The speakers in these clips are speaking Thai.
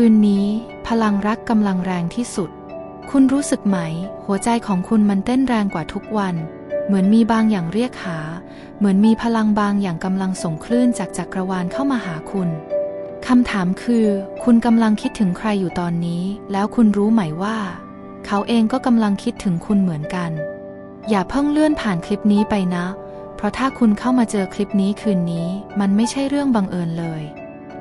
คืนนี้ พลังรักกำลังแรงที่สุด คุณรู้สึกไหม หัวใจของคุณมันเต้นแรงกว่าทุกวัน เหมือนมีบางอย่างเรียกหา เหมือนมีพลังบางอย่างกำลังส่งคลื่นจากจักรวาลเข้ามาหาคุณคำถามคือ คุณกำลังคิดถึงใครอยู่ตอนนี้ แล้วคุณรู้ไหมว่า เขาเองก็กำลังคิดถึงคุณเหมือนกัน อย่าเพิ่งเลื่อนผ่านคลิปนี้ไปนะ เพราะถ้าคุณเข้ามาเจอคลิปนี้คืนนี้ มันไม่ใช่เรื่องบังเอิญเลย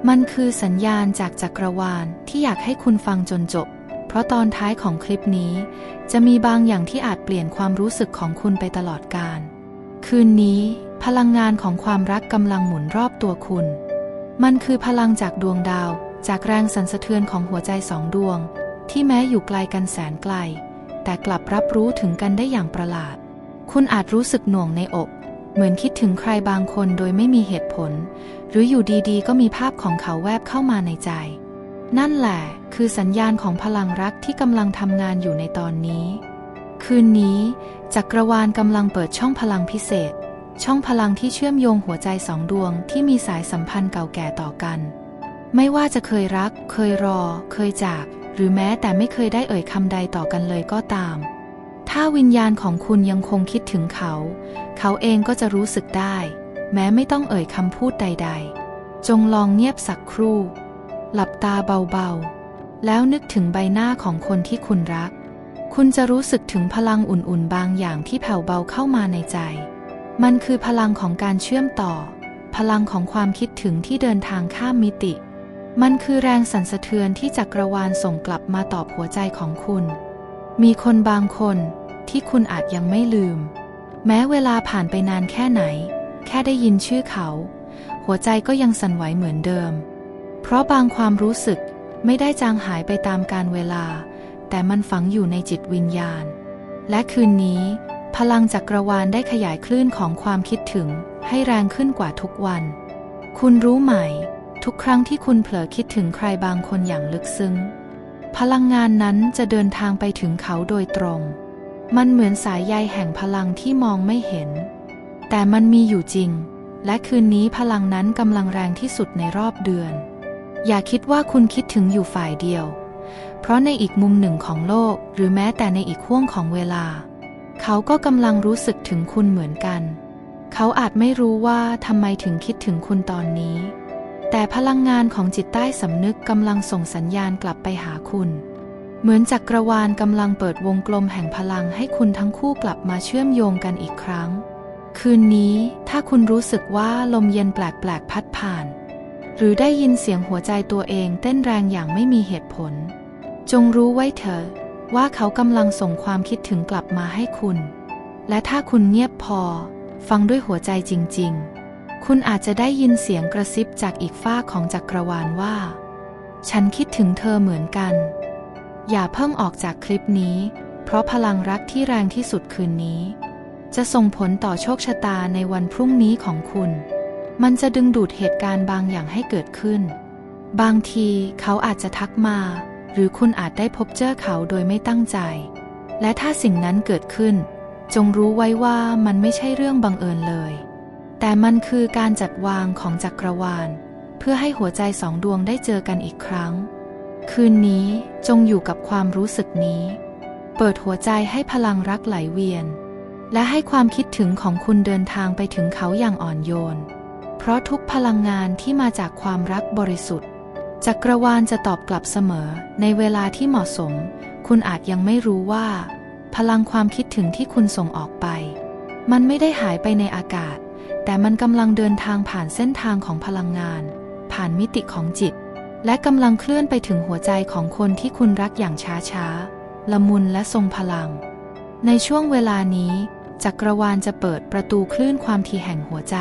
มันคือสัญญาณจากจักรวาลที่อยากให้คุณฟังจนจบ เพราะตอนท้ายของคลิปนี้ จะมีบางอย่างที่อาจเปลี่ยนความรู้สึกของคุณไปตลอดกาล คืนนี้ พลังงานของความรักกำลังหมุนรอบตัวคุณ มันคือพลังจากดวงดาว จากแรงสั่นสะเทือนของหัวใจสองดวง ที่แม้อยู่ไกลกันแสนไกล แต่กลับรับรู้ถึงกันได้อย่างประหลาด คุณอาจรู้สึกหน่วงในอก เหมือนคิดถึงใครบางคนโดยไม่มีเหตุผล หรืออยู่ดีๆ ก็มีภาพของเขาแวบเข้ามาในใจ นั่นแหละ คือสัญญาณของพลังรักที่กำลังทำงานอยู่ในตอนนี้ คืนนี้จักรวาลกำลังเปิดช่องพลังพิเศษ ช่องพลังที่เชื่อมโยงหัวใจสองดวงที่มีสายสัมพันธ์เก่าแก่ต่อกัน ไม่ว่าจะเคยรัก เคยรอ เคยจาก หรือแม้แต่ไม่เคยได้เอ่ยคำใดต่อกันเลยก็ตาม ถ้าวิญญาณของคุณยังคงคิดถึงเขา เขาเองก็จะรู้สึกได้ แม้ไม่ต้องเอ่ยคำพูดใด ๆ จงลองเงียบสักครู่ หลับตาเบาๆ แล้วนึกถึงใบหน้าของคนที่คุณรัก คุณจะรู้สึกถึงพลังอุ่นๆ บางอย่างที่แผ่วเบาเข้ามาในใจ มันคือพลังของการเชื่อมต่อ พลังของความคิดถึงที่เดินทางข้ามมิติ มันคือแรงสั่นสะเทือนที่จักรวาลส่งกลับมาตอบหัวใจของคุณ มีคนบางคนที่คุณอาจยังไม่ลืม แม้เวลาผ่านไปนานแค่ไหน แค่ได้ยินชื่อเขา หัวใจก็ยังสั่นไหวเหมือนเดิม เพราะบางความรู้สึกไม่ได้จางหายไปตามการเวลา แต่มันฝังอยู่ในจิตวิญญาณ และคืนนี้ พลังจักรวาลได้ขยายคลื่นของความคิดถึงให้แรงขึ้นกว่าทุกวัน คุณรู้ไหม ทุกครั้งที่คุณเผลอคิดถึงใครบางคนอย่างลึกซึ้ง พลังงานนั้นจะเดินทางไปถึงเขาโดยตรง มันเหมือนสายใยแห่งพลังที่มองไม่เห็น แต่มันมีอยู่จริง และคืนนี้พลังนั้นกำลังแรงที่สุดในรอบเดือน อย่าคิดว่าคุณคิดถึงอยู่ฝ่ายเดียว เพราะในอีกมุมหนึ่งของโลก หรือแม้แต่ในอีกห่วงของเวลา เขาก็กำลังรู้สึกถึงคุณเหมือนกัน เขาอาจไม่รู้ว่าทำไมถึงคิดถึงคุณตอนนี้ แต่พลังงานของจิตใต้สำนึกกำลังส่งสัญญาณกลับไปหาคุณ เหมือนจักรวาลกำลังเปิดวงกลมแห่งพลังให้คุณทั้งคู่กลับมาเชื่อมโยงกันอีกครั้ง คืนนี้ถ้าคุณรู้สึกว่าลมเย็นแปลกๆพัดผ่าน หรือได้ยินเสียงหัวใจตัวเองเต้นแรงอย่างไม่มีเหตุผล จงรู้ไว้เถอะว่าเขากำลังส่งความคิดถึงกลับมาให้คุณ และถ้าคุณเงียบพอ ฟังด้วยหัวใจจริง ๆ คุณอาจจะได้ยินเสียงกระซิบจากอีกฝ้าของจักรวาลว่า ฉันคิดถึงเธอเหมือนกัน อย่าเพิ่งออกจากคลิปนี้ เพราะพลังรักที่แรงที่สุดคืนนี้ จะส่งผลต่อโชคชะตาในวันพรุ่งนี้ของคุณ มันจะดึงดูดเหตุการณ์บางอย่างให้เกิดขึ้น บางทีเขาอาจจะทักมา หรือคุณอาจได้พบเจอเขาโดยไม่ตั้งใจ และถ้าสิ่งนั้นเกิดขึ้น จงรู้ไว้ว่ามันไม่ใช่เรื่องบังเอิญเลย แต่มันคือการจัดวางของจักรวาล เพื่อให้หัวใจสองดวงได้เจอกันอีกครั้ง คืนนี้จงอยู่กับความรู้สึกนี้ เปิดหัวใจให้พลังรักไหลเวียน และให้ความคิดถึงของคุณเดินทางไปถึงเขาอย่างอ่อนโยน เพราะทุกพลังงานที่มาจากความรักบริสุทธิ์จักรวาลจะตอบกลับเสมอ ในเวลาที่เหมาะสม คุณอาจยังไม่รู้ว่า พลังความคิดถึงที่คุณส่งออกไป มันไม่ได้หายไปในอากาศ แต่มันกำลังเดินทางผ่านเส้นทางของพลังงาน ผ่านมิติของจิต และกำลังเคลื่อนไปถึงหัวใจของคนที่คุณรักอย่างช้าๆละมุนและทรงพลัง ในช่วงเวลานี้ จักรวาลจะเปิดประตูคลื่นความถี่แห่งหัวใจ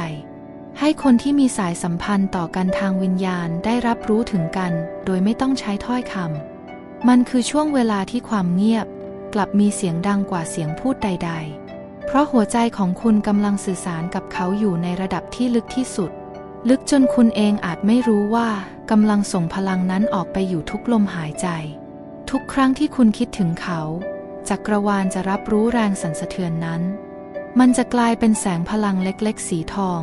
ให้คนที่มีสายสัมพันธ์ต่อกันทางวิญญาณได้รับรู้ถึงกัน โดยไม่ต้องใช้ถ้อยคำมันคือช่วงเวลาที่ความเงียบ กลับมีเสียงดังกว่าเสียงพูดใด ๆ เพราะหัวใจของคุณกำลังสื่อสารกับเขาอยู่ในระดับที่ลึกที่สุด ลึกจนคุณเองอาจไม่รู้ว่ากำลังส่งพลังนั้นออกไปอยู่ทุกลมหายใจ ทุกครั้งที่คุณคิดถึงเขา จักรวาลจะรับรู้แรงสั่นสะเทือนนั้น มันจะกลายเป็นแสงพลังเล็กๆ สีทอง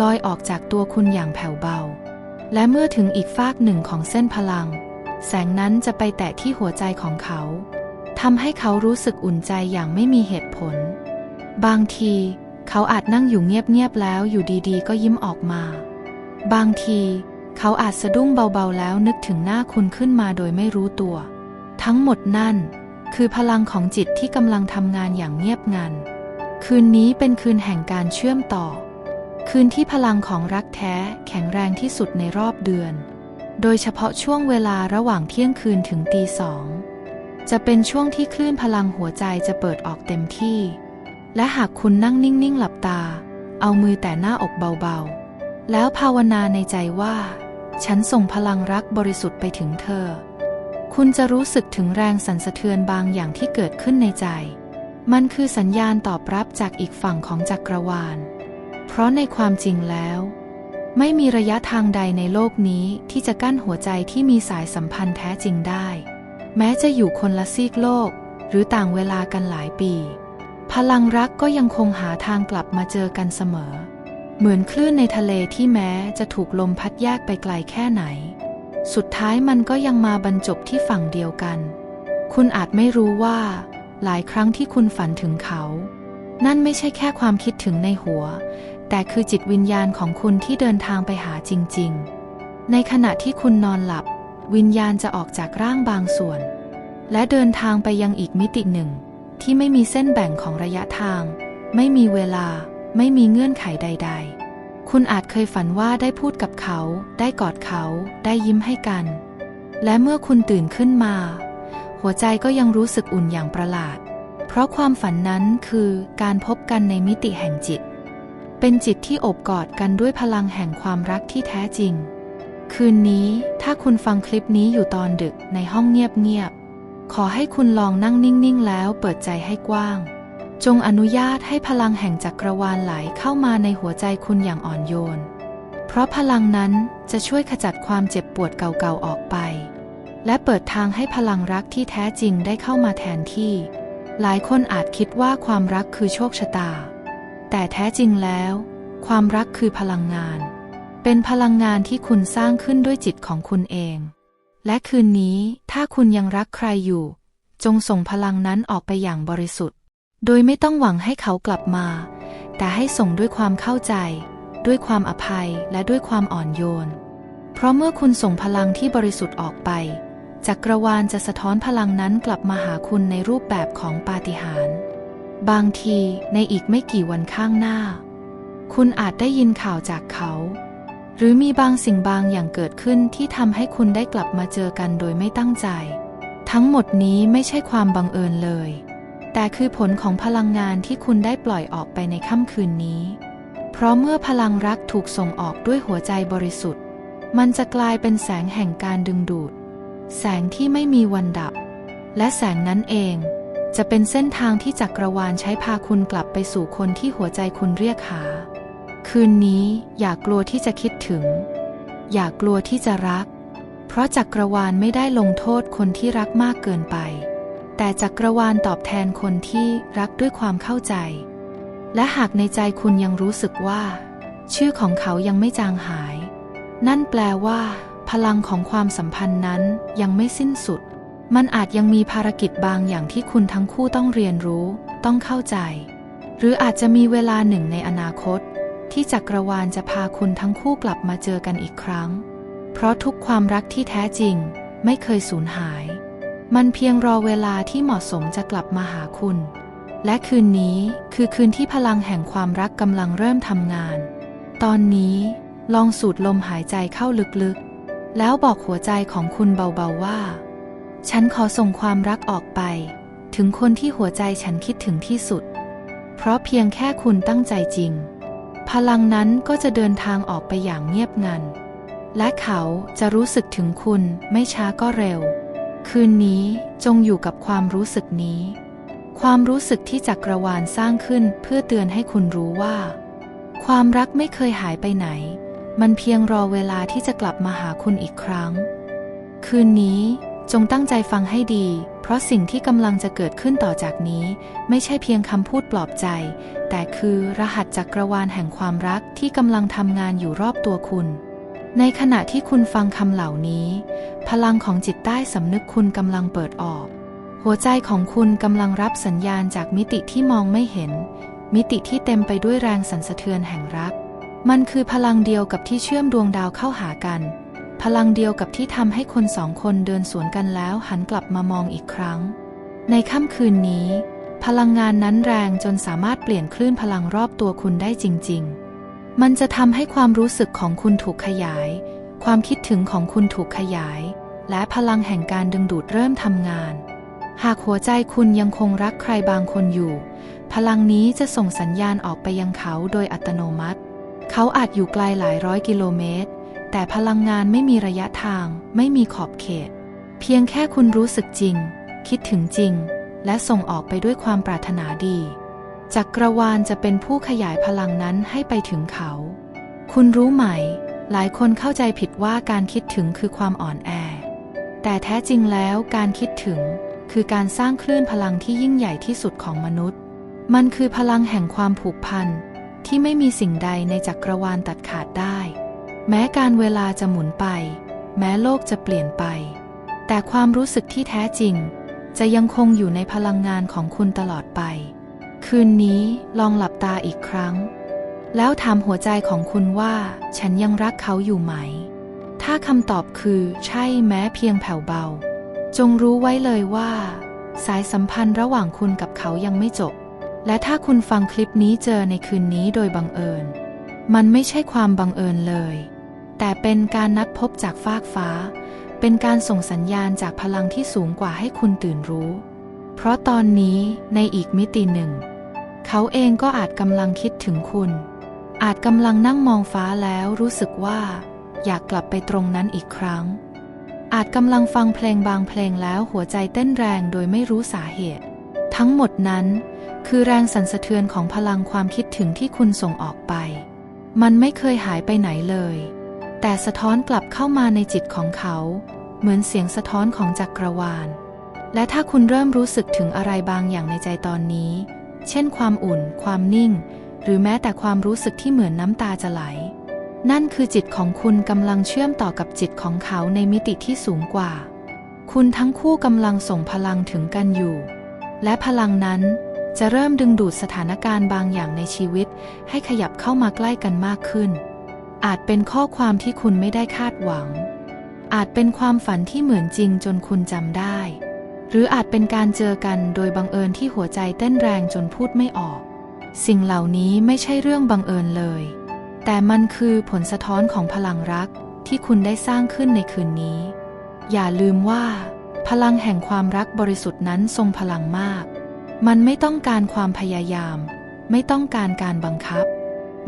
ลอยออกจากตัวคุณอย่างแผ่วเบา และเมื่อถึงอีกฟากหนึ่งของเส้นพลัง แสงนั้นจะไปแตะที่หัวใจของเขาทำให้เขารู้สึกอุ่นใจอย่างไม่มีเหตุผล บางทีเขาอาจนั่งอยู่เงียบๆแล้วอยู่ดีๆ ก็ยิ้มออกมา บางทีเขาอาจสะดุ้งเบาๆแล้วนึกถึงหน้าคุณขึ้นมาโดยไม่รู้ตัว ทั้งหมดนั่น คือพลังของจิตที่กำลังทำงานอย่างเงียบงัน คืนนี้เป็นคืนแห่งการเชื่อมต่อ คืนที่พลังของรักแท้แข็งแรงที่สุดในรอบเดือน โดยเฉพาะช่วงเวลาระหว่างเที่ยงคืนถึงตีสอง จะเป็นช่วงที่คลื่นพลังหัวใจจะเปิดออกเต็มที่ และหากคุณนั่งนิ่งๆหลับตา เอามือแต่หน้าอกเบาๆ แล้วภาวนาในใจว่า ฉันส่งพลังรักบริสุทธิ์ไปถึงเธอ คุณจะรู้สึกถึงแรงสั่นสะเทือนบางอย่างที่เกิดขึ้นในใจ มันคือสัญญาณตอบรับจากอีกฝั่งของจักรวาล เพราะในความจริงแล้ว ไม่มีระยะทางใดในโลกนี้ที่จะกั้นหัวใจที่มีสายสัมพันธ์แท้จริงได้ แม้จะอยู่คนละซีกโลก หรือต่างเวลากันหลายปี พลังรักก็ยังคงหาทางกลับมาเจอกันเสมอ เหมือนคลื่นในทะเลที่แม้จะถูกลมพัดแยกไปไกลแค่ไหน สุดท้ายมันก็ยังมาบรรจบที่ฝั่งเดียวกัน คุณอาจไม่รู้ว่า หลายครั้งที่คุณฝันถึงเขา นั่นไม่ใช่แค่ความคิดถึงในหัว แต่คือจิตวิญญาณของคุณที่เดินทางไปหาจริง ๆ ในขณะที่คุณนอนหลับ วิญญาณจะออกจากร่างบางส่วน และเดินทางไปยังอีกมิติหนึ่ง ที่ไม่มีเส้นแบ่งของระยะทาง ไม่มีเวลา ไม่มีเงื่อนไขใด ๆ คุณอาจเคยฝันว่าได้พูดกับเขา ได้กอดเขา ได้ยิ้มให้กัน และเมื่อคุณตื่นขึ้นมา หัวใจก็ยังรู้สึกอุ่นอย่างประหลาด เพราะความฝันนั้นคือการพบกันในมิติแห่งจิต เป็นจิตที่โอบกอดกันด้วยพลังแห่งความรักที่แท้จริง คืนนี้ถ้าคุณฟังคลิปนี้อยู่ตอนดึกในห้องเงียบๆ ขอให้คุณลองนั่งนิ่งๆ แล้วเปิดใจให้กว้าง จงอนุญาตให้พลังแห่งจักรวาลไหลเข้ามาในหัวใจคุณอย่างอ่อนโยน เพราะพลังนั้นจะช่วยขจัดความเจ็บปวดเก่าๆออกไป และเปิดทางให้พลังรักที่แท้จริงได้เข้ามาแทนที่ หลายคนอาจคิดว่าความรักคือโชคชะตา แต่แท้จริงแล้ว ความรักคือพลังงาน เป็นพลังงานที่คุณสร้างขึ้นด้วยจิตของคุณเอง และคืนนี้ถ้าคุณยังรักใครอยู่ จงส่งพลังนั้นออกไปอย่างบริสุทธิ์ โดยไม่ต้องหวังให้เขากลับมา แต่ให้ส่งด้วยความเข้าใจ ด้วยความอภัยและด้วยความอ่อนโยน เพราะเมื่อคุณส่งพลังที่บริสุทธิ์ออกไป จักรวาลจะสะท้อนพลังนั้นกลับมาหาคุณในรูปแบบของปาฏิหาริย์บางทีในอีกไม่กี่วันข้างหน้า คุณอาจได้ยินข่าวจากเขา หรือมีบางสิ่งบางอย่างเกิดขึ้นที่ทำให้คุณได้กลับมาเจอกันโดยไม่ตั้งใจ ทั้งหมดนี้ไม่ใช่ความบังเอิญเลย แต่คือผลของพลังงานที่คุณได้ปล่อยออกไปในค่ำคืนนี้ เพราะเมื่อพลังรักถูกส่งออกด้วยหัวใจบริสุทธิ์ มันจะกลายเป็นแสงแห่งการดึงดูด แสงที่ไม่มีวันดับ และแสงนั้นเอง จะเป็นเส้นทางที่จักรวาลใช้พาคุณกลับไปสู่คนที่หัวใจคุณเรียกหา คืนนี้อย่ากลัวที่จะคิดถึง อย่ากลัวที่จะรัก เพราะจักรวาลไม่ได้ลงโทษคนที่รักมากเกินไป แต่จักรวาลตอบแทนคนที่รักด้วยความเข้าใจ และหากในใจคุณยังรู้สึกว่า ชื่อของเขายังไม่จางหาย นั่นแปลว่า พลังของความสัมพันธ์นั้นยังไม่สิ้นสุด มันอาจยังมีภารกิจบางอย่างที่คุณทั้งคู่ต้องเรียนรู้ ต้องเข้าใจ หรืออาจจะมีเวลาหนึ่งในอนาคต ที่จักรวาลจะพาคุณทั้งคู่กลับมาเจอกันอีกครั้ง เพราะทุกความรักที่แท้จริงไม่เคยสูญหาย มันเพียงรอเวลาที่เหมาะสมจะกลับมาหาคุณ และคืนนี้คือคืนที่พลังแห่งความรักกำลังเริ่มทำงาน ตอนนี้ลองสูดลมหายใจเข้าลึกๆ แล้วบอกหัวใจของคุณเบาๆว่า ฉันขอส่งความรักออกไป ถึงคนที่หัวใจฉันคิดถึงที่สุด เพราะเพียงแค่คุณตั้งใจจริง พลังนั้นก็จะเดินทางออกไปอย่างเงียบงัน และเขาจะรู้สึกถึงคุณไม่ช้าก็เร็ว คืนนี้จงอยู่กับความรู้สึกนี้ ความรู้สึกที่จักรวาลสร้างขึ้นเพื่อเตือนให้คุณรู้ว่า ความรักไม่เคยหายไปไหน มันเพียงรอเวลาที่จะกลับมาหาคุณอีกครั้ง คืนนี้ จงตั้งใจฟังให้ดี เพราะสิ่งที่กำลังจะเกิดขึ้นต่อจากนี้ ไม่ใช่เพียงคำพูดปลอบใจ แต่คือรหัสจักรวาลแห่งความรักที่กำลังทำงานอยู่รอบตัวคุณ ในขณะที่คุณฟังคำเหล่านี้ พลังของจิตใต้สำนึกคุณกำลังเปิดออก หัวใจของคุณกำลังรับสัญญาณจากมิติที่มองไม่เห็น มิติที่เต็มไปด้วยแรงสั่นสะเทือนแห่งรัก มันคือพลังเดียวกับที่เชื่อมดวงดาวเข้าหากัน พลังเดียวกับที่ทำให้คนสองคนเดินสวนกันแล้วหันกลับมามองอีกครั้ง ในค่ำคืนนี้ พลังงานนั้นแรงจนสามารถเปลี่ยนคลื่นพลังรอบตัวคุณได้จริง ๆ มันจะทำให้ความรู้สึกของคุณถูกขยาย ความคิดถึงของคุณถูกขยาย และพลังแห่งการดึงดูดเริ่มทำงาน หากหัวใจคุณยังคงรักใครบางคนอยู่ พลังนี้จะส่งสัญญาณออกไปยังเขาโดยอัตโนมัติ เขาอาจอยู่ไกลหลายร้อยกิโลเมตร แต่พลังงานไม่มีระยะทาง ไม่มีขอบเขต เพียงแค่คุณรู้สึกจริง คิดถึงจริง และส่งออกไปด้วยความปรารถนาดี จักรวาลจะเป็นผู้ขยายพลังนั้นให้ไปถึงเขา คุณรู้ไหม หลายคนเข้าใจผิดว่าการคิดถึงคือความอ่อนแอ แต่แท้จริงแล้วการคิดถึงคือการสร้างคลื่นพลังที่ยิ่งใหญ่ที่สุดของมนุษย์ มันคือพลังแห่งความผูกพันที่ไม่มีสิ่งใดในจักรวาลตัดขาดได้ แม้การเวลาจะหมุนไป แม้โลกจะเปลี่ยนไป แต่ความรู้สึกที่แท้จริง จะยังคงอยู่ในพลังงานของคุณตลอดไป คืนนี้ลองหลับตาอีกครั้ง แล้วถามหัวใจของคุณว่า ฉันยังรักเขาอยู่ไหม ถ้าคำตอบคือใช่แม้เพียงแผ่วเบา จงรู้ไว้เลยว่า สายสัมพันธ์ระหว่างคุณกับเขายังไม่จบ และถ้าคุณฟังคลิปนี้เจอในคืนนี้โดยบังเอิญ มันไม่ใช่ความบังเอิญเลย แต่เป็นการนัดพบจากฟากฟ้า เป็นการส่งสัญญาณจากพลังที่สูงกว่าให้คุณตื่นรู้ เพราะตอนนี้ในอีกมิติหนึ่ง เขาเองก็อาจกำลังคิดถึงคุณ อาจกำลังนั่งมองฟ้าแล้วรู้สึกว่า อยากกลับไปตรงนั้นอีกครั้ง อาจกำลังฟังเพลงบางเพลงแล้วหัวใจเต้นแรงโดยไม่รู้สาเหตุ ทั้งหมดนั้นคือแรงสั่นสะเทือนของพลังความคิดถึงที่คุณส่งออกไป มันไม่เคยหายไปไหนเลย แต่สะท้อนกลับเข้ามาในจิตของเขา เหมือนเสียงสะท้อนของจักรวาล และถ้าคุณเริ่มรู้สึกถึงอะไรบางอย่างในใจตอนนี้ เช่นความอุ่น ความนิ่ง หรือแม้แต่ความรู้สึกที่เหมือนน้ำตาจะไหล นั่นคือจิตของคุณกำลังเชื่อมต่อกับจิตของเขาในมิติที่สูงกว่า คุณทั้งคู่กำลังส่งพลังถึงกันอยู่ และพลังนั้นจะเริ่มดึงดูดสถานการณ์บางอย่างในชีวิต ให้ขยับเข้ามาใกล้กันมากขึ้น อาจเป็นข้อความที่คุณไม่ได้คาดหวัง อาจเป็นความฝันที่เหมือนจริงจนคุณจำได้ หรืออาจเป็นการเจอกันโดยบังเอิญที่หัวใจเต้นแรงจนพูดไม่ออก สิ่งเหล่านี้ไม่ใช่เรื่องบังเอิญเลย แต่มันคือผลสะท้อนของพลังรักที่คุณได้สร้างขึ้นในคืนนี้ อย่าลืมว่า พลังแห่งความรักบริสุทธิ์นั้นทรงพลังมาก มันไม่ต้องการความพยายาม ไม่ต้องการการบังคับ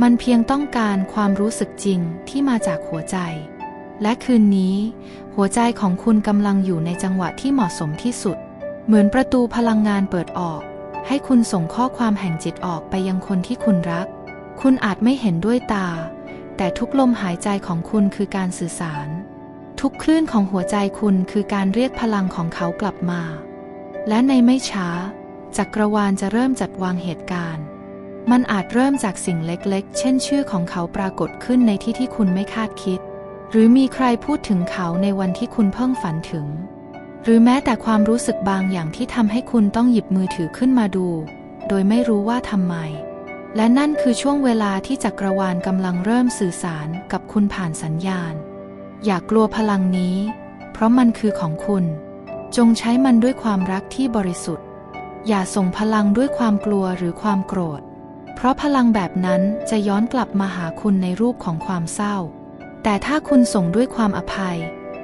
มันเพียงต้องการความรู้สึกจริงที่มาจากหัวใจ และคืนนี้ หัวใจของคุณกำลังอยู่ในจังหวะที่เหมาะสมที่สุด เหมือนประตูพลังงานเปิดออก ให้คุณส่งข้อความแห่งจิตออกไปยังคนที่คุณรัก คุณอาจไม่เห็นด้วยตา แต่ทุกลมหายใจของคุณคือการสื่อสาร ทุกคลื่นของหัวใจคุณคือการเรียกพลังของเขากลับมา และในไม่ช้าจักรวาลจะเริ่มจัดวางเหตุการณ์ มันอาจเริ่มจากสิ่งเล็กๆ เช่นชื่อของเขาปรากฏขึ้นในที่ที่คุณไม่คาดคิด หรือมีใครพูดถึงเขาในวันที่คุณเพิ่งฝันถึง หรือแม้แต่ความรู้สึกบางอย่างที่ทำให้คุณต้องหยิบมือถือขึ้นมาดู โดยไม่รู้ว่าทำไม และนั่นคือช่วงเวลาที่จักรวาลกำลังเริ่มสื่อสารกับคุณผ่านสัญญาณ อย่ากกลัวพลังนี้ เพราะมันคือของคุณ จงใช้มันด้วยความรักที่บริสุทธิ์ อย่าส่งพลังด้วยความกลัวหรือความโกรธ เพราะพลังแบบนั้นจะย้อนกลับมาหาคุณในรูปของความเศร้า แต่ถ้าคุณส่งด้วยความอภัย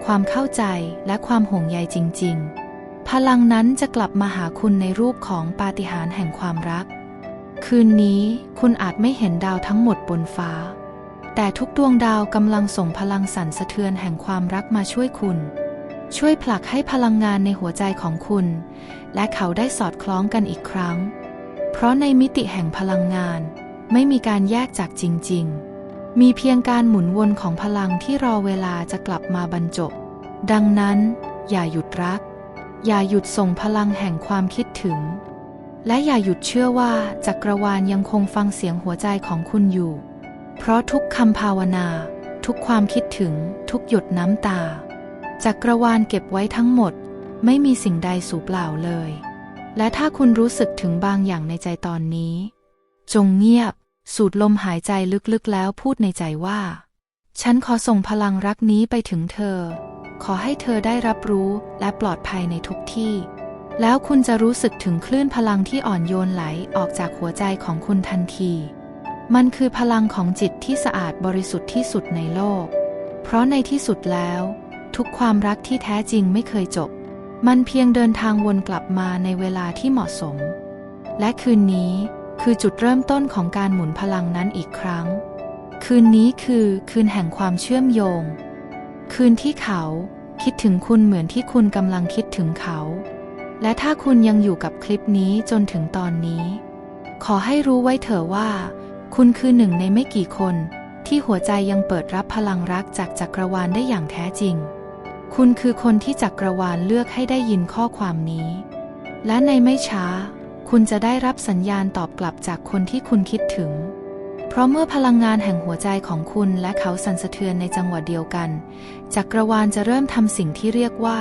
ความเข้าใจและความห่วงใยจริง ๆ พลังนั้นจะกลับมาหาคุณในรูปของปาฏิหาริย์แห่งความรัก คืนนี้คุณอาจไม่เห็นดาวทั้งหมดบนฟ้า แต่ทุกดวงดาวกำลังส่งพลังสั่นสะเทือนแห่งความรักมาช่วยคุณช่วยผลักให้พลังงานในหัวใจของคุณ และเขาได้สอดคล้องกันอีกครั้ง เพราะในมิติแห่งพลังงาน ไม่มีการแยกจากจริง ๆ มีเพียงการหมุนวนของพลังที่รอเวลาจะกลับมาบรรจบ ดังนั้น อย่าหยุดรัก อย่าหยุดส่งพลังแห่งความคิดถึง และอย่าหยุดเชื่อว่าจักรวาลยังคงฟังเสียงหัวใจของคุณอยู่ เพราะทุกคำภาวนา ทุกความคิดถึง ทุกหยดน้ำตาจักรวาลเก็บไว้ทั้งหมด ไม่มีสิ่งใดสูญเปล่าเลย และถ้าคุณรู้สึกถึงบางอย่างในใจตอนนี้ จงเงียบ สูดลมหายใจลึกๆแล้วพูดในใจว่า ฉันขอส่งพลังรักนี้ไปถึงเธอ ขอให้เธอได้รับรู้และปลอดภัยในทุกที่ แล้วคุณจะรู้สึกถึงคลื่นพลังที่อ่อนโยนไหลออกจากหัวใจของคุณทันที มันคือพลังของจิตที่สะอาดบริสุทธิ์ที่สุดในโลก เพราะในที่สุดแล้ว ทุกความรักที่แท้จริงไม่เคยจบ มันเพียงเดินทางวนกลับมาในเวลาที่เหมาะสม และคืนนี้คือจุดเริ่มต้นของการหมุนพลังนั้นอีกครั้ง คืนนี้คือคืนแห่งความเชื่อมโยง คืนที่เขาคิดถึงคุณเหมือนที่คุณกำลังคิดถึงเขา และถ้าคุณยังอยู่กับคลิปนี้จนถึงตอนนี้ ขอให้รู้ไว้เถอะว่า คุณคือหนึ่งในไม่กี่คนที่หัวใจยังเปิดรับพลังรักจากจักรวาลได้อย่างแท้จริง คุณคือคนที่จักรวาลเลือกให้ได้ยินข้อความนี้ และในไม่ช้า คุณจะได้รับสัญญาณตอบกลับจากคนที่คุณคิดถึง เพราะเมื่อพลังงานแห่งหัวใจของคุณและเขาสั่นสะเทือนในจังหวะเดียวกัน จักรวาลจะเริ่มทำสิ่งที่เรียกว่า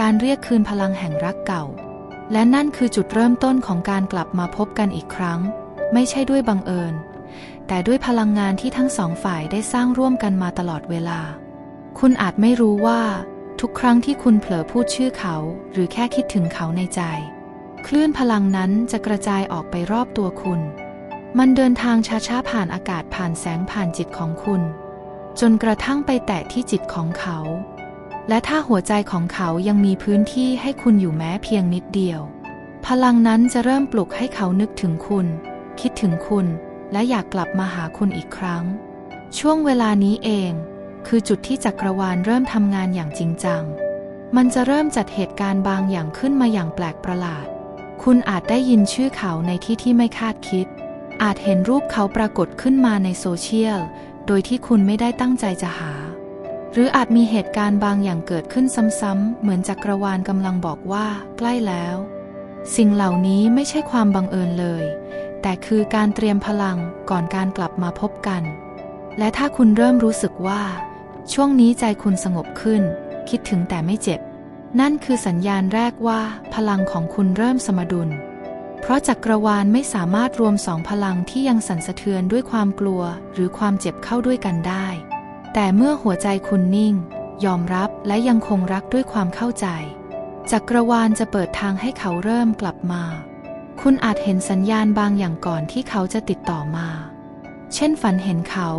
การเรียกคืนพลังแห่งรักเก่า และนั่นคือจุดเริ่มต้นของการกลับมาพบกันอีกครั้ง ไม่ใช่ด้วยบังเอิญ แต่ด้วยพลังงานที่ทั้งสองฝ่ายได้สร้างร่วมกันมาตลอดเวลา คุณอาจไม่รู้ว่า ทุกครั้งที่คุณเผลอพูดชื่อเขา หรือแค่คิดถึงเขาในใจ คลื่นพลังนั้นจะกระจายออกไปรอบตัวคุณ มันเดินทางช้าๆผ่านอากาศผ่านแสงผ่านจิตของคุณ จนกระทั่งไปแตะที่จิตของเขา และถ้าหัวใจของเขายังมีพื้นที่ให้คุณอยู่แม้เพียงนิดเดียว พลังนั้นจะเริ่มปลุกให้เขานึกถึงคุณ คิดถึงคุณ และอยากกลับมาหาคุณอีกครั้ง ช่วงเวลานี้เอง คือจุดที่จักรวาลเริ่มทำงานอย่างจริงจัง มันจะเริ่มจัดเหตุการณ์บางอย่างขึ้นมาอย่างแปลกประหลาด คุณอาจได้ยินชื่อเขาในที่ที่ไม่คาดคิด อาจเห็นรูปเขาปรากฏขึ้นมาในโซเชียล โดยที่คุณไม่ได้ตั้งใจจะหา หรืออาจมีเหตุการณ์บางอย่างเกิดขึ้นซ้ำๆ เหมือนจักรวาลกำลังบอกว่า ใกล้แล้ว สิ่งเหล่านี้ไม่ใช่ความบังเอิญเลย แต่คือการเตรียมพลังก่อนการกลับมาพบกัน และถ้าคุณเริ่มรู้สึกว่า ช่วงนี้ใจคุณสงบขึ้น คิดถึงแต่ไม่เจ็บ นั่นคือสัญญาณแรกว่า พลังของคุณเริ่มสมดุล เพราะจักรวาลไม่สามารถรวมสองพลังที่ยังสั่นสะเทือนด้วยความกลัว หรือความเจ็บเข้าด้วยกันได้ แต่เมื่อหัวใจคุณนิ่ง ยอมรับและยังคงรักด้วยความเข้าใจ จักรวาลจะเปิดทางให้เขาเริ่มกลับมา คุณอาจเห็นสัญญาณบางอย่างก่อนที่เขาจะติดต่อมา เช่นฝันเห็นเขา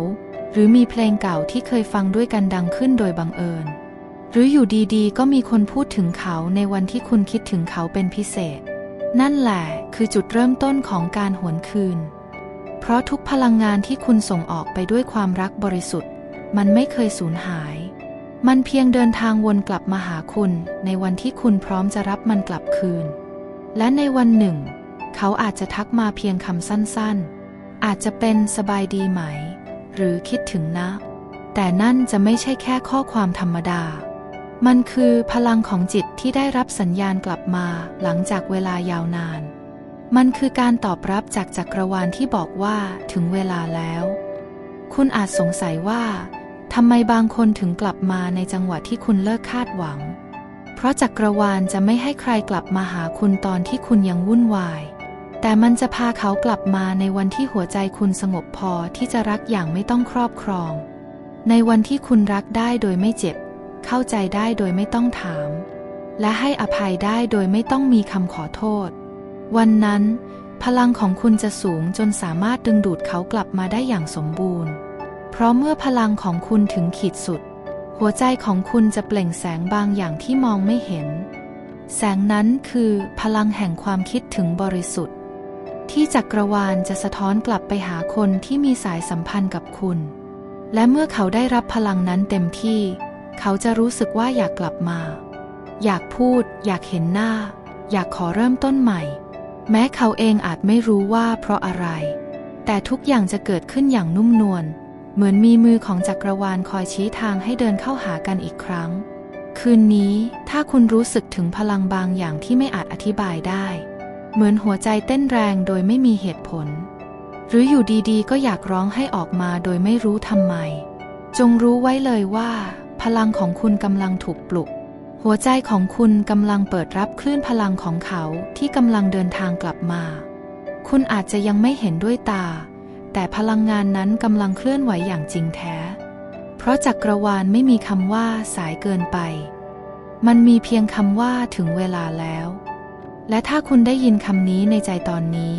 หรือมีเพลงเก่าที่เคยฟังด้วยกันดังขึ้นโดยบังเอิญ หรืออยู่ดีๆ ก็มีคนพูดถึงเขาในวันที่คุณคิดถึงเขาเป็นพิเศษ นั่นแหละคือจุดเริ่มต้นของการหวนคืน เพราะทุกพลังงานที่คุณส่งออกไปด้วยความรักบริสุทธิ์ มันไม่เคยสูญหาย มันเพียงเดินทางวนกลับมาหาคุณ ในวันที่คุณพร้อมจะรับมันกลับคืน และในวันหนึ่ง เขาอาจจะทักมาเพียงคำสั้นๆ อาจจะเป็นสบายดีไหม หรือคิดถึงนะ แต่นั่นจะไม่ใช่แค่ข้อความธรรมดา มันคือพลังของจิตที่ได้รับสัญญาณกลับมาหลังจากเวลายาวนาน มันคือการตอบรับจากจักรวาลที่บอกว่าถึงเวลาแล้ว คุณอาจสงสัยว่าทำไมบางคนถึงกลับมาในจังหวะที่คุณเลิกคาดหวัง เพราะจักรวาลจะไม่ให้ใครกลับมาหาคุณตอนที่คุณยังวุ่นวาย แต่มันจะพาเขากลับมาในวันที่หัวใจคุณสงบพอที่จะรักอย่างไม่ต้องครอบครอง ในวันที่คุณรักได้โดยไม่เจ็บ เข้าใจได้โดยไม่ต้องถาม และให้อภัยได้โดยไม่ต้องมีคำขอโทษ วันนั้น พลังของคุณจะสูงจนสามารถดึงดูดเขากลับมาได้อย่างสมบูรณ์ เพราะเมื่อพลังของคุณถึงขีดสุด หัวใจของคุณจะเปล่งแสงบางอย่างที่มองไม่เห็น แสงนั้นคือพลังแห่งความคิดถึงบริสุทธิ์ ที่จักรวาลจะสะท้อนกลับไปหาคนที่มีสายสัมพันธ์กับคุณ และเมื่อเขาได้รับพลังนั้นเต็มที่ เขาจะรู้สึกว่าอยากกลับมา อยากพูด อยากเห็นหน้า อยากขอเริ่มต้นใหม่ แม้เขาเองอาจไม่รู้ว่าเพราะอะไร แต่ทุกอย่างจะเกิดขึ้นอย่างนุ่มนวลเหมือนมีมือของจักรวาลคอยชี้ทางให้เดินเข้าหากันอีกครั้ง คืนนี้ถ้าคุณรู้สึกถึงพลังบางอย่างที่ไม่อาจอธิบายได้ เหมือนหัวใจเต้นแรงโดยไม่มีเหตุผล หรืออยู่ดีๆ ก็อยากร้องให้ออกมาโดยไม่รู้ทำไม จงรู้ไว้เลยว่า พลังของคุณกำลังถูกปลุก หัวใจของคุณกำลังเปิดรับคลื่นพลังของเขาที่กำลังเดินทางกลับมา คุณอาจจะยังไม่เห็นด้วยตา แต่พลังงานนั้นกำลังเคลื่อนไหวอย่างจริงแท้ เพราะจักรวาลไม่มีคำว่าสายเกินไป มันมีเพียงคำว่าถึงเวลาแล้ว และถ้าคุณได้ยินคำนี้ในใจตอนนี้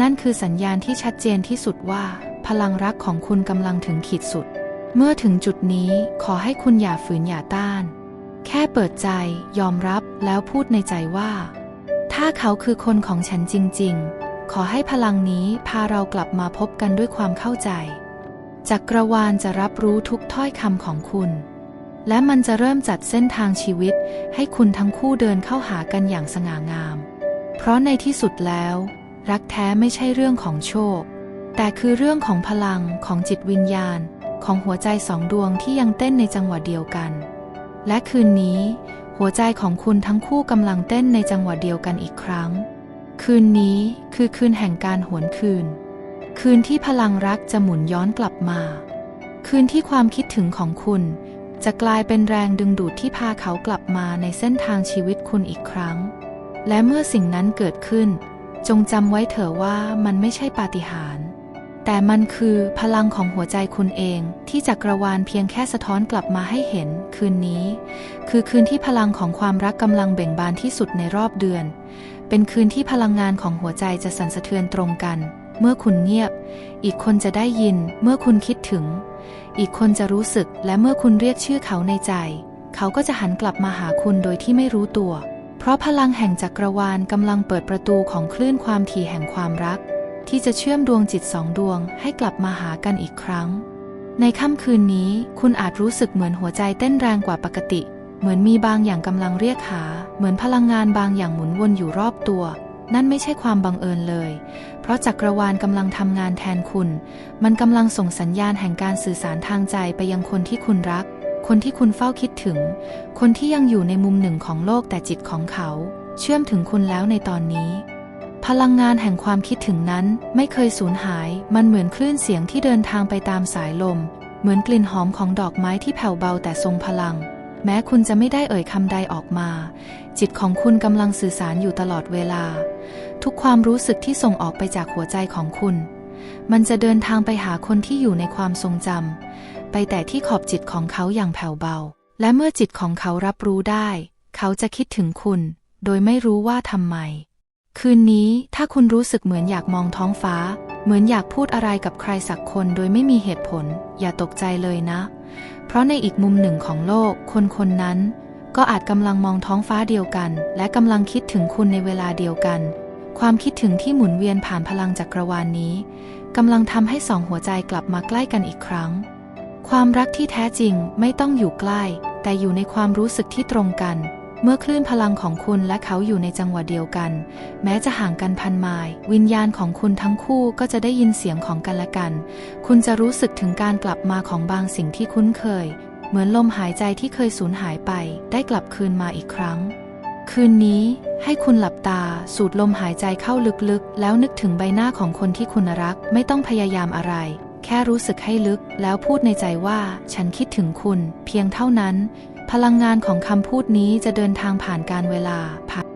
นั่นคือสัญญาณที่ชัดเจนที่สุดว่า พลังรักของคุณกำลังถึงขีดสุด เมื่อถึงจุดนี้ขอให้คุณอย่าฝืนอย่าต้าน แค่เปิดใจยอมรับแล้วพูดในใจว่า ถ้าเขาคือคนของฉันจริง ๆ ขอให้พลังนี้พาเรากลับมาพบกันด้วยความเข้าใจจักรวาลจะรับรู้ทุกถ้อยคำของคุณ และมันจะเริ่มจัดเส้นทางชีวิตให้คุณทั้งคู่เดินเข้าหากันอย่างสง่างาม เพราะในที่สุดแล้ว รักแท้ไม่ใช่เรื่องของโชค แต่คือเรื่องของพลังของจิตวิญญาณ ของหัวใจสองดวงที่ยังเต้นในจังหวะเดียวกัน และคืนนี้ หัวใจของคุณทั้งคู่กำลังเต้นในจังหวะเดียวกันอีกครั้ง คืนนี้คือคืนแห่งการหวนคืน คืนที่พลังรักจะหมุนย้อนกลับมา คืนที่ความคิดถึงของคุณ จะกลายเป็นแรงดึงดูดที่พาเขากลับมาในเส้นทางชีวิตคุณอีกครั้ง และเมื่อสิ่งนั้นเกิดขึ้น จงจำไว้เถอะว่ามันไม่ใช่ปาฏิหาริย์แต่มันคือพลังของหัวใจคุณเองที่จักรวาลเพียงแค่สะท้อนกลับมาให้เห็น คืนนี้ คือคืนที่พลังของความรักกำลังเบ่งบานที่สุดในรอบเดือน เป็นคืนที่พลังงานของหัวใจจะสั่นสะเทือนตรงกัน เมื่อคุณเงียบ อีกคนจะได้ยิน เมื่อคุณคิดถึง อีกคนจะรู้สึกและเมื่อคุณเรียกชื่อเขาในใจ เขาก็จะหันกลับมาหาคุณโดยที่ไม่รู้ตัว เพราะพลังแห่งจักรวาลกำลังเปิดประตูของคลื่นความถี่แห่งความรัก ที่จะเชื่อมดวงจิตสองดวงให้กลับมาหากันอีกครั้ง ในค่ำคืนนี้คุณอาจรู้สึกเหมือนหัวใจเต้นแรงกว่าปกติ เหมือนมีบางอย่างกำลังเรียกหา เหมือนพลังงานบางอย่างหมุนวนอยู่รอบตัว นั่นไม่ใช่ความบังเอิญเลย เพราะจักรวาลกำลังทำงานแทนคุณ มันกำลังส่งสัญญาณแห่งการสื่อสารทางใจไปยังคนที่คุณรัก คนที่คุณเฝ้าคิดถึง คนที่ยังอยู่ในมุมหนึ่งของโลกแต่จิตของเขา เชื่อมถึงคุณแล้วในตอนนี้พลังงานแห่งความคิดถึงนั้นไม่เคยสูญหาย มันเหมือนคลื่นเสียงที่เดินทางไปตามสายลม เหมือนกลิ่นหอมของดอกไม้ที่แผ่วเบาแต่ทรงพลัง แม้คุณจะไม่ได้เอ่ยคำใดออกมา จิตของคุณกำลังสื่อสารอยู่ตลอดเวลา ทุกความรู้สึกที่ส่งออกไปจากหัวใจของคุณ มันจะเดินทางไปหาคนที่อยู่ในความทรงจำไปแต่ที่ขอบจิตของเขาอย่างแผ่วเบา และเมื่อจิตของเขารับรู้ได้ เขาจะคิดถึงคุณ โดยไม่รู้ว่าทำไม คืนนี้ถ้าคุณรู้สึกเหมือนอยากมองท้องฟ้า เหมือนอยากพูดอะไรกับใครสักคนโดยไม่มีเหตุผล อย่าตกใจเลยนะ เพราะในอีกมุมหนึ่งของโลก คนคนนั้น ก็อาจกำลังมองท้องฟ้าเดียวกัน และกำลังคิดถึงคุณในเวลาเดียวกัน ความคิดถึงที่หมุนเวียนผ่านพลังจักรวาลนนี้กำลังทำให้สองหัวใจกลับมาใกล้กันอีกครั้ง ความรักที่แท้จริงไม่ต้องอยู่ใกล้ แต่อยู่ในความรู้สึกที่ตรงกัน เมื่อคลื่นพลังของคุณและเขาอยู่ในจังหวะเดียวกัน แม้จะห่างกันพันไมล์วิญญาณของคุณทั้งคู่ก็จะได้ยินเสียงของกันและกัน คุณจะรู้สึกถึงการกลับมาของบางสิ่งที่คุ้นเคย เหมือนลมหายใจที่เคยสูญหายไป ได้กลับคืนมาอีกครั้ง คืนนี้ให้คุณหลับตา สูดลมหายใจเข้าลึกๆ แล้วนึกถึงใบหน้าของคนที่คุณรัก ไม่ต้องพยายามอะไรแค่รู้สึกให้ลึกแล้วพูดในใจว่า ฉันคิดถึงคุณ เพียงเท่านั้น พลังงานของคำพูดนี้จะเดินทางผ่านการเวลาผ่าน